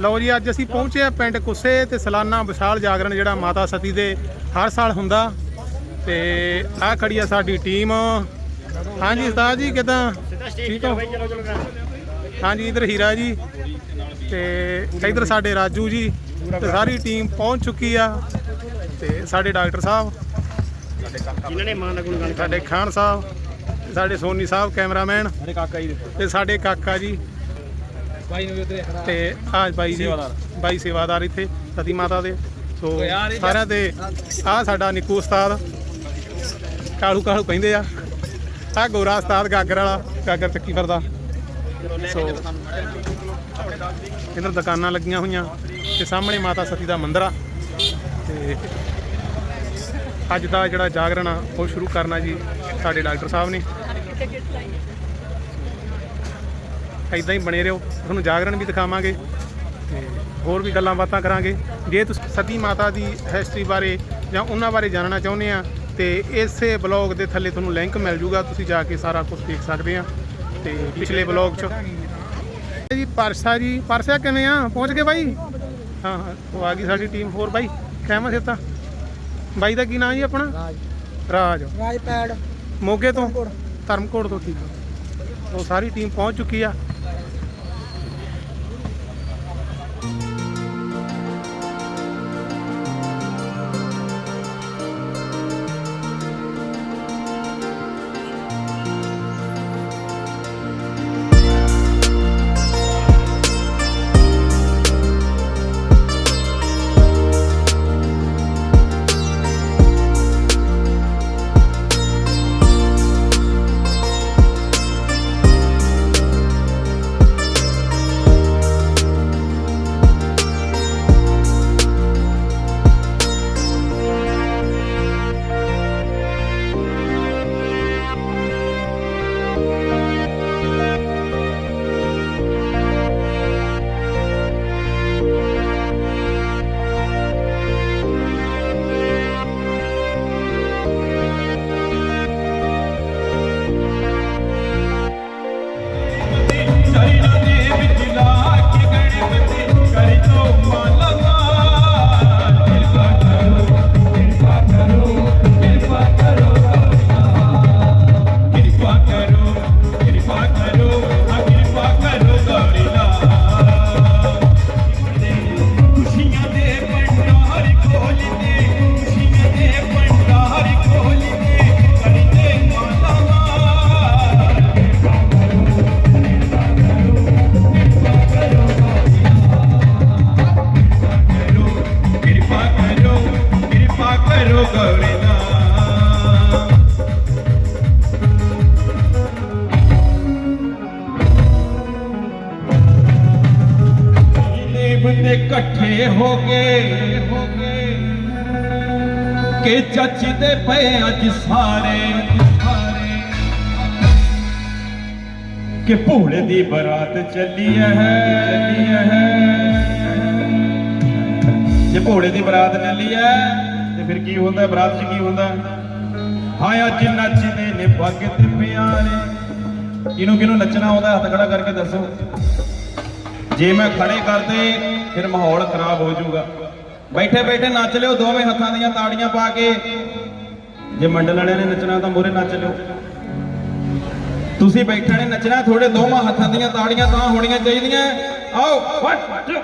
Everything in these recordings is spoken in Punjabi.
ਲਓ ਜੀ ਅੱਜ ਅਸੀਂ ਪਹੁੰਚੇ ਆ ਪਿੰਡ ਕੁੱਸੇ ਤੇ ਸਾਲਾਨਾ ਵਿਸ਼ਾਲ ਜਾਗਰਣ ਜਿਹੜਾ ਮਾਤਾ ਸਤੀ ਦੇ ਹਰ ਸਾਲ ਹੁੰਦਾ। ਤੇ ਆਹ ਖੜੀ ਆ ਸਾਡੀ ਟੀਮ। ਹਾਂਜੀ ਉਸਤਾਦ ਜੀ ਕਿਦਾਂ? ਠੀਕ ਹੋ? ਹਾਂਜੀ ਇਧਰ ਹੀਰਾ ਜੀ। ਤੇ ਇਧਰ ਸਾਡੇ ਰਾਜੂ ਜੀ ਤੇ ਸਾਰੀ ਟੀਮ ਪਹੁੰਚ ਚੁੱਕੀ ਆ। ਤੇ ਸਾਡੇ ਡਾਕਟਰ ਸਾਹਿਬ ਜਿਨ੍ਹਾਂ ਨੇ ਮਾਂ ਦਾ ਗੁਣਗਾਨ ਸਾਡੇ ਖਾਨ ਸਾਹਿਬ ਸਾਡੇ ਸੋਨੀ ਸਾਹਿਬ ਕੈਮਰਾਮੈਨ ਸਾਡੇ ਕਾਕਾ ਜੀ ਤੇ ਸਾਡੇ ਕਾਕਾ ਜੀ। ਬਾਈ ਨੂੰ ਵੀ ਉਧਰ ਤੇ ਆ ਬਾਈ ਜੀ ਸੇਵਾਦਾਰ। ਬਾਈ ਸੇਵਾਦਾਰ ਇੱਥੇ ਸਤੀ ਮਾਤਾ ਦੇ। ਸੋ ਸਾਰਿਆਂ ਦੇ ਆ ਸਾਡਾ ਨਿੱਕੂ ਉਸਤਾਦ। ਕਾਲੂ ਕਾਲੂ ਕਹਿੰਦੇ ਆ। ਆ ਗੋਰਾ ਉਸਤਾਦ ਗਾਗਰ ਵਾਲਾ ਗਾਗਰ ਚੱਕੀ ਫਿਰਦਾ। ਸੋ ਇਧਰ ਦੁਕਾਨਾਂ ਲੱਗੀਆਂ ਹੋਈਆਂ ਤੇ ਸਾਹਮਣੇ ਮਾਤਾ ਸਤੀ ਦਾ ਮੰਦਿਰ ਆ। ਤੇ ਅੱਜ ਦਾ ਜਿਹੜਾ ਜਾਗਰਣ ਆ ਉਹ ਸ਼ੁਰੂ ਕਰਨਾ ਜੀ ਸਾਡੇ ਡਾਕਟਰ ਸਾਹਿਬ ਨੇ। ਇਦਾਂ ਹੀ ਬਣੇ ਰਹੋ। ਤੁਹਾਨੂੰ ਜਾਗਰਣ ਵੀ ਦਿਖਾਵਾਂਗੇ ਤੇ ਹੋਰ ਵੀ ਗੱਲਾਂ ਬਾਤਾਂ ਕਰਾਂਗੇ। ਜੇ ਤੁਸੀਂ ਸਤੀ ਮਾਤਾ ਦੀ ਹਿਸਟਰੀ ਬਾਰੇ ਜਾਂ ਉਹਨਾਂ ਬਾਰੇ ਜਾਣਨਾ ਚਾਹੁੰਦੇ ਆ ਤੇ ਇਸੇ ਬਲੌਗ ਦੇ ਥੱਲੇ ਤੁਹਾਨੂੰ ਲਿੰਕ ਮਿਲ ਜੂਗਾ। ਤੁਸੀਂ ਜਾ ਕੇ ਸਾਰਾ ਕੁਝ ਦੇਖ ਸਕਦੇ ਆ। ਤੇ ਪਿਛਲੇ ਬਲੌਗ 'ਚ। ਜੀ ਪਰਸਾ ਜੀ ਪਰਸਾ ਕਿਵੇਂ ਆ? ਪਹੁੰਚ ਗਏ ਬਾਈ? ਹਾਂ ਹਾਂ ਉਹ ਆ ਗਈ ਸਾਡੀ ਟੀਮ ਹੋਰ ਬਾਈ। ਕਹਿਮਾ ਸਿੱਤਾ ਬਾਈ ਦਾ ਕੀ ਨਾਮ ਜੀ ਆਪਣਾ? ਰਾਜ। ਰਾਜ। ਪੈਡ ਮੋਗੇ ਤੋਂ? ਧਰਮਕੋਟ। ਤੋਂ ਠੀਕ ਉਹ ਸਾਰੀ ਟੀਮ ਪਹੁੰਚ ਚੁੱਕੀ ਆ। ਕਿ ਚੱਚਦੇ ਪਏ ਅੱਜ ਸਾਰੇ ਕਿ ਭੋਲੇ ਦੀ ਬਰਾਤ ਚੱਲੀ ਹੈ ਜੇ ਭੋਲੇ ਦੀ ਬਰਾਤ ਚੱਲੀ ਹੈ ਤੇ ਫਿਰ ਕੀ ਹੁੰਦਾ? ਬਰਾਤ 'ਚ ਕੀ ਹੁੰਦਾ? ਹਾਂ, ਅੱਜ ਨੱਚਦੇ ਨੇ ਪੱਗ ਤੇ ਪਿਆਰੇ। ਕਿਹਨੂੰ ਕਿਹਨੂੰ ਨੱਚਣਾ ਆਉਂਦਾ? ਹੱਥ ਖੜਾ ਕਰਕੇ ਦੱਸੋ। ਜੇ ਮੈਂ ਖੜੇ ਕਰਦੇ, ਫਿਰ ਮਾਹੌਲ ਖਰਾਬ ਹੋ ਜਾਊਗਾ। ਬੈਠੇ ਬੈਠੇ ਨੱਚ ਲਿਓ, ਦੋਵੇਂ ਹੱਥਾਂ ਦੀਆਂ ਤਾੜੀਆਂ ਪਾ ਕੇ। ਜੇ ਮੰਡਲ ਵਾਲਿਆਂ ਨੇ ਨੱਚਣਾ ਤਾਂ ਮੋਰੇ ਨੱਚ ਲਿਓ। ਤੁਸੀਂ ਬੈਠੇ ਨੇ ਨੱਚਣਾ ਥੋੜੇ ਦੋਵਾਂ ਹੱਥਾਂ ਦੀਆਂ ਤਾੜੀਆਂ ਤਾਂ ਹੋਣੀਆਂ ਚਾਹੀਦੀਆਂ। ਆਓ 1 2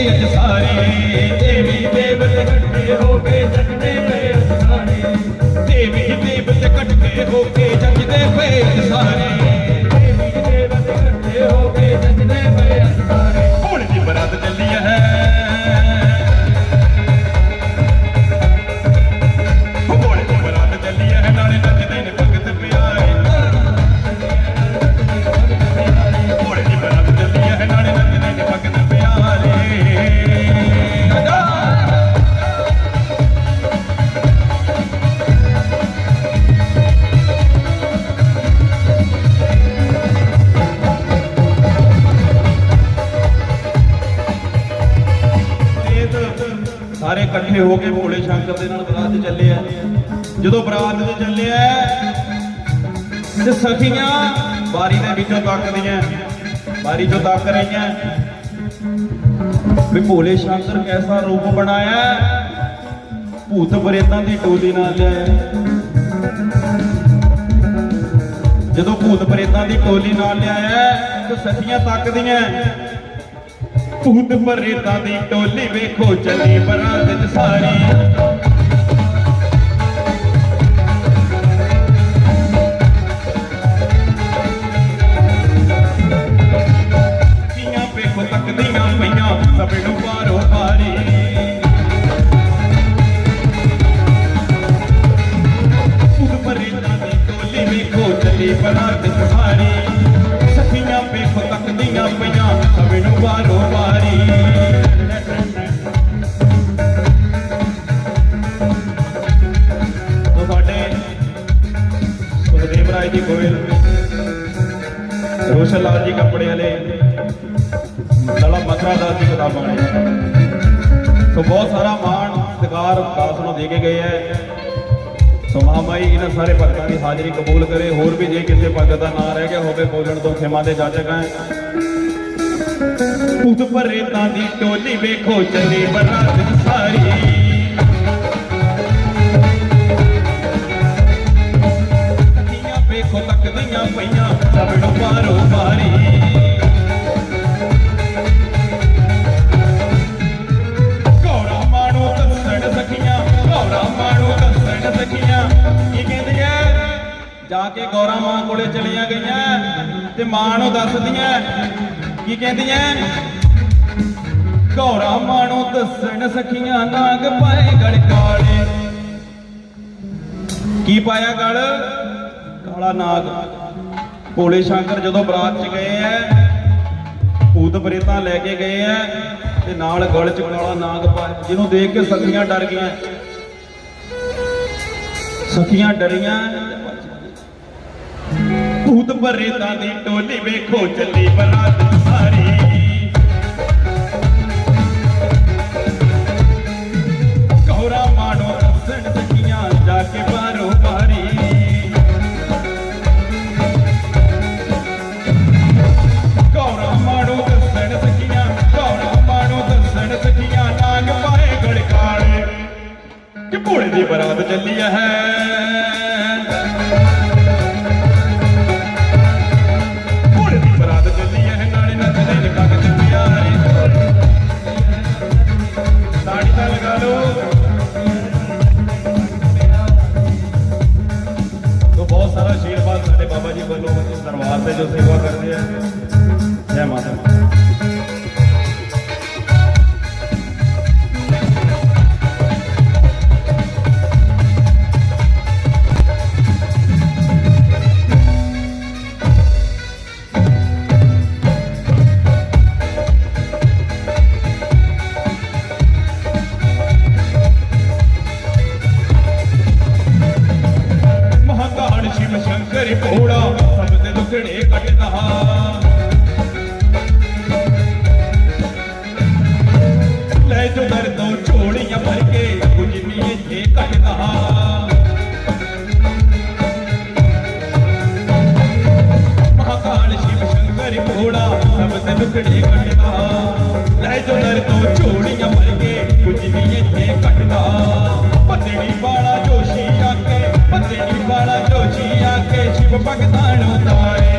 ਅੱਜ ਸਾਰੇ ਦੇਵੀ ਦੇਵਤੇ ਇਕੱਠੇ ਹੋ ਕੇ ਜੱਜਦੇ ਪਏ ਸਾਰੇ। ਦੇਵੀ ਦੇਵਤੇ ਇਕੱਠੇ ਹੋ ਕੇ ਜੱਜਦੇ ਪਏ ਸਾਰੇ। ਸਖੀਆਂ ਬਾਰੀ ਦੇ ਵਿੱਚੋਂ ਤੱਕਦੀਆਂ ਬਾਰੀ 'ਚੋਂ ਤੱਕ ਰਹੀਆਂ। ਵੀ ਭੋਲੇ ਸ਼ੰਕਰ ਕੈਸਾ ਰੂਪ ਬਣਾਇਆ ਭੂਤ ਪ੍ਰੇਤਾਂ ਦੀ ਟੋਲੀ ਨਾਲ ਲਿਆਇਆ ਜਦੋਂ ਭੂਤ ਪ੍ਰੇਤਾਂ ਦੀ ਟੋਲੀ ਨਾਲ ਲਿਆਇਆ ਤੇ ਸਖੀਆਂ ਤੱਕਦੀਆਂ ਭੂਤ ਪ੍ਰੇਤਾਂ ਦੀ ਟੋਲੀ ਵੇਖੋ ਚੱਲੀ ਬਰਾਤ ਚ ਸਾਰੀ। ਸੁਖਦੇਵ ਜੀ ਗੋਇਲ। ਰੋਸ਼ਨ ਲਾਲ ਜੀ ਕੱਪੜੇ ਵਾਲੇ ਲੜਾ ਮਥਰਾ ਦਾਸ ਜੀ ਕਿਤਾਬਾਂ ਵਾਲੇ ਸੋ ਬਹੁਤ ਸਾਰਾ ਮਾਣ, ਸਤਿਕਾਰ ਦਾਸ ਨੂੰ ਦੇ ਕੇ ਗਏ ਹੈ। ਸੋ ਮਹਾਮਾਈ, ਇਹਨਾਂ ਸਾਰੇ ਭਗਤਾਂ ਦੀ ਹਾਜ਼ਰੀ ਕਬੂਲ ਕਰੇ। ਹੋਰ ਵੀ ਜੇ ਕਿਸੇ ਭਗਤ ਦਾ ਨਾਂ ਰਹਿ ਗਿਆ ਹੋਵੇ ਬੋਲਣ ਤੋਂ ਖਿਮਾ ਦੇ ਜਾਚਕ ਹੈ। ਭੂਤ ਪ੍ਰੇਤਾਂ ਦੀ ਟੋਲੀ ਵੇਖੋ, ਚੱਲੀ ਬਰਾਤ ਸਾਰੀ। ਕੀ ਕਹਿੰਦੀਆਂ? ਗੌਰਾ ਮਾਣੋ ਦੱਸਣ ਸਖੀਆਂ ਨਾਗ ਪਾਏ ਗੜ ਕਾਲੇ। ਕੀ ਪਾਇਆ ਗਲ? ਕਾਲਾ ਨਾਗ। ਭੋਲੇ ਸ਼ੰਕਰ ਜਦੋਂ ਬਰਾਤ 'ਚ ਗਏ ਐ, ਭੂਤ ਪ੍ਰੇਤਾਂ ਲੈ ਕੇ ਗਏ ਐ, ਤੇ ਨਾਲ ਗਲ 'ਚ ਕਾਲਾ ਨਾਗ ਪਾਇਆ, ਜਿਹਨੂੰ ਦੇਖ ਕੇ ਸਖੀਆਂ ਡਰ ਗਈਆਂ। ਸਖੀਆਂ ਡਰੀਆਂ ਤੇ ਭੂਤ ਪ੍ਰੇਤਾਂ ਦੀ ਟੋਲੀ ਵੇਖੋ ਚੱਲੀ ਬਰਾਤ। ਸਭ ਕੱਟਦਾ। ਲੈ ਜੋ ਦਰ ਤੋਂ ਝੋਲੀਆਂ ਭਰ ਕੇ ਕੁਝ ਨਹੀਂ ਇੱਥੇ ਕੱਟਦਾ। ਪਤਣੀ ਵਾਲਾ ਜੋਸ਼ੀ ਆ ਕੇ ਵਾਲਾ ਜੋਸ਼ੀ ਆ ਸ਼ਿਵ ਭਗਤਾਂ ਨੂੰ ਤਾਰੇ।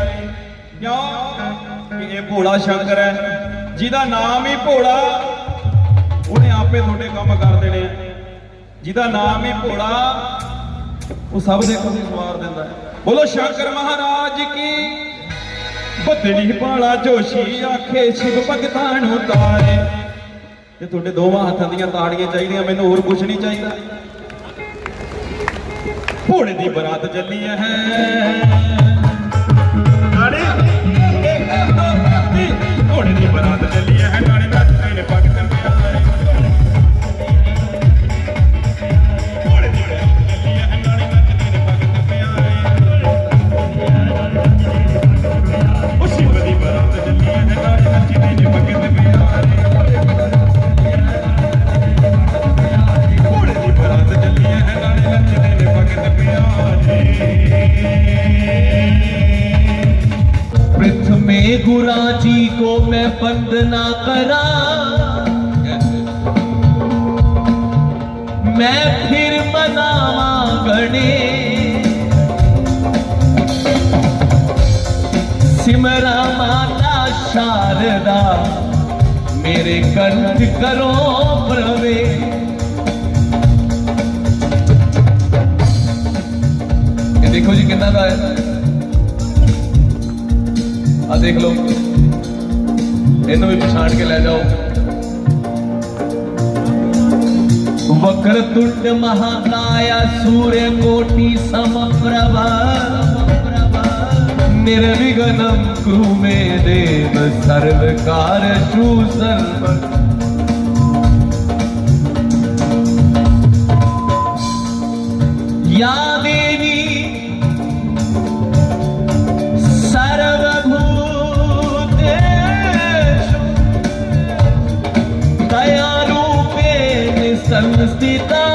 ਕਿਉਂ? ਕਿ ਇਹ ਭੋਲਾ ਸ਼ੰਕਰ ਹੈ, ਜਿਹਦਾ ਨਾਮ ਹੀ ਭੋਲਾ। ਉਹਨੇ ਆਪੇ ਤੁਹਾਡੇ ਕੰਮ ਕਰ ਦੇਣੇ ਆ। ਜਿਹਦਾ ਨਾਮ ਹੀ ਭੋਲਾ, ਉਹ ਸਭ ਦੇ ਖੁਸ਼ੀ ਸਵਾਰ ਦਿੰਦਾ ਹੈ। ਬੋਲੋ ਸ਼ੰਕਰ ਮਹਾਰਾਜ ਕੀ ਬਦਲੀ ਵਾਲਾ ਜੋਸ਼ੀ ਆਖੇ ਸ਼ਿਵ ਭਗਤਾਂ ਨੂੰ ਤਾਰੇ। ਤੇ ਤੁਹਾਡੇ ਦੋਵਾਂ ਹੱਥਾਂ ਦੀਆਂ ਤਾੜੀਆਂ ਚਾਹੀਦੀਆਂ, ਮੈਨੂੰ ਹੋਰ ਕੁਝ ਨਹੀਂ ਚਾਹੀਦਾ। ਭੋਲੇ ਦੀ ਬਰਾਤ ਚੱਲੀ ਹੈ। ਨਾਲੇ ਘੋੜੇ ਦੀ ਬਰਾਤ ਚੱਲੀ ਹੈ। ਨਾਲੇ ਨੱਚਦੇ ਨੇ ਭਗਤ ਮੇਰੇ ਕੰਠ ਕਰੋ ਪ੍ਰਵੇ ਇਹ ਦੇਖੋ ਜੀ ਕਿੰਨਾ ਦਾ ਹੈ ਆ ਦੇਖ ਲਓ ਇਹਨੂੰ ਵੀ ਪਛਾਣ ਕੇ ਲੈ ਜਾਓ ਵਕਰ ਤੁੰਡ ਮਹਾਕਾਇਆ ਸੂर्य ਕੋਟੀ ਸਮਪ੍ਰਭਾ निर्विघ्नं कुरु मे देव सर्वकारषु सर्व या देवी सर्वभूतेषु दयारूपेण संस्थिता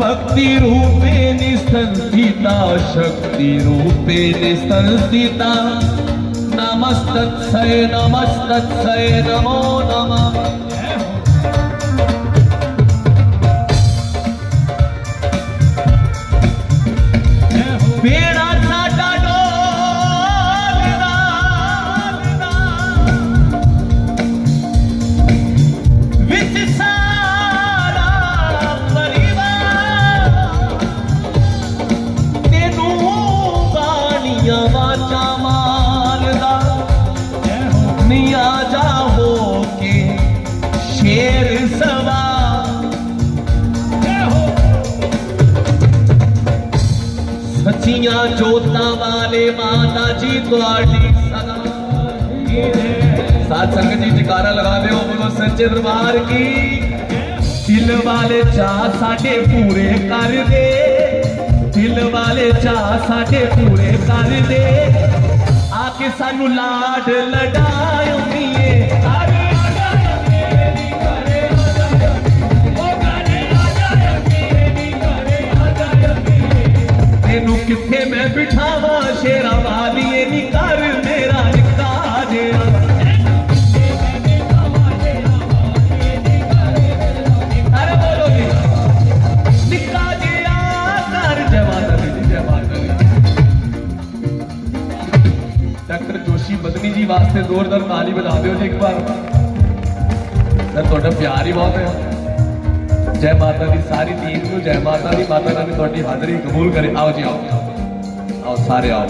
भक्तिरूपेण संस्थिता शक्तिरूपेण संस्थिता नमस्तत्सय नमस्तत्सय नमो नमः ਸਾਧ ਸੰਗਤ ਜੀ ਜਕਾਰਾ ਲਗਾ ਦਿਓ, ਬੋਲੋ ਸੱਚੇ ਦਰਬਾਰ ਕੀ। ਦਿਲ ਵਾਲੇ ਚਾਹ ਸਾਡੇ ਪੂਰੇ ਕਰ ਦੇ ਦਿਲ ਵਾਲੇ ਚਾਹ ਸਾਡੇ ਪੂਰੇ ਕਰ ਦੇ ਆ ਕੇ ਸਾਨੂੰ ਲਾਡ ਲਡਾਇਓ ਮੀਏ। ਤੈਨੂੰ ਕਿੱਥੇ ਮੈਂ ਬਿਠਾਵਾਂ ਸ਼ੇਰਾਂ ਜ਼ੋਰਦਾਰ ਤਾਲੀ ਬਜਾ ਦਿਓ ਜੀ ਇੱਕ ਵਾਰ। ਸਰ ਤੁਹਾਡਾ ਪਿਆਰ ਹੀ ਬਹੁਤ ਹੈ ਜੈ ਮਾਤਾ ਦੀ ਸਾਰੀ ਟੀਮ ਨੂੰ, ਜੈ ਮਾਤਾ ਦੀ ਮਾਤਾ ਰਾਣੀ ਤੁਹਾਡੀ ਹਾਜ਼ਰੀ ਕਬੂਲ ਕਰੇ। ਆਓ ਜੀ, ਆਓ। ਆਓ, ਸਾਰੇ ਆਓ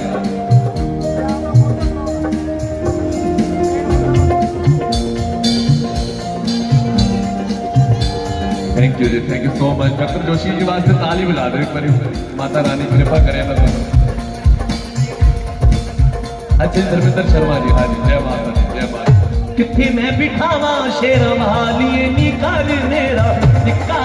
thank you ji thank you so much doctor Joshi ji ਵਾਸਤੇ ਤਾਲੀ ਬੁਲਾ ਦਿਓ ਇੱਕ ਵਾਰੀ। ਮਾਤਾ ਰਾਣੀ ਕਿਰਪਾ ਕਰੇ। ਮੈਂ ਤੁਹਾਨੂੰ ਧਰਮਿੰਦਰ ਸ਼ਰਮਾ ਜੀ ਹਾਂ ਜੀ ਜੈ ਮਾਤਾ ਦੀ, ਜੈ ਮਾਤਾ ਕਿੱਥੇ ਮੈਂ ਬਿਠਾਵਾਂ, ਸ਼ੇਰਾਂ ਵਾਲੀਏ ਨੀ ਮੇਰਾ ਨਿੱਕਾ